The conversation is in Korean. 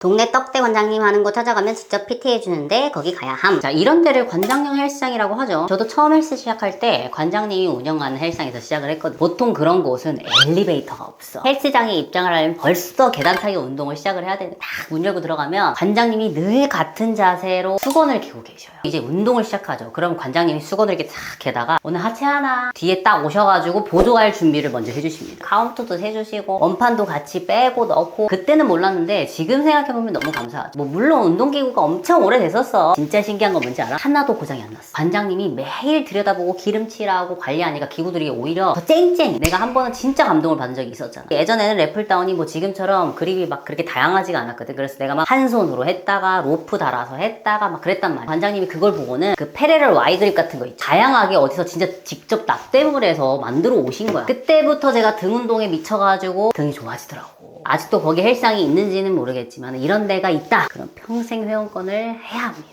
동네 떡대 관장님 하는 곳 찾아가면 직접 PT 해주는데 거기 가야 함. 자, 이런 데를 관장형 헬스장이라고 하죠. 저도 처음 헬스 시작할 때 관장님이 운영하는 헬스장에서 시작을 했거든요. 보통 그런 곳은 엘리베이터가 없어. 헬스장에 입장을 하려면 벌써 계단 타기 운동을 시작을 해야 되는데 딱 문 열고 들어가면 관장님이 늘 같은 자세로 수건을 기고 계셔요. 이제 운동을 시작하죠. 그럼 관장님이 수건을 이렇게 탁 게다가 오늘 하체 하나 뒤에 딱 오셔가지고 보조할 준비를 먼저 해주십니다. 카운트도 해주시고 원판도 같이 빼고 넣고 그때는 몰랐는데 지금 생각해 보면 너무 감사하죠. 뭐 물론 운동기구가 엄청 오래됐었어. 진짜 신기한 건 뭔지 알아? 하나도 고장이 안 났어. 관장님이 매일 들여다보고 기름칠하고 관리하니까 기구들이 오히려 더 쨍쨍. 내가 한 번은 진짜 감동을 받은 적이 있었잖아. 예전에는 래플다운이 뭐 지금처럼 그립이 막 그렇게 다양하지가 않았거든. 그래서 내가 막 한 손으로 했다가 로프 달아서 했다가 막 그랬단 말이야. 관장님이 그걸 보고는 그 페레럴 와이드립 같은 거 있지. 다양하게 어디서 진짜 직접 납땜을 해서 만들어 오신 거야. 그때부터 제가 등 운동에 미쳐가지고 등이 좋아지더라고. 아직도 거기 헬스장이 있는지는 모르겠지만 이런 데가 있다. 그럼 평생 회원권을 해야 합니다.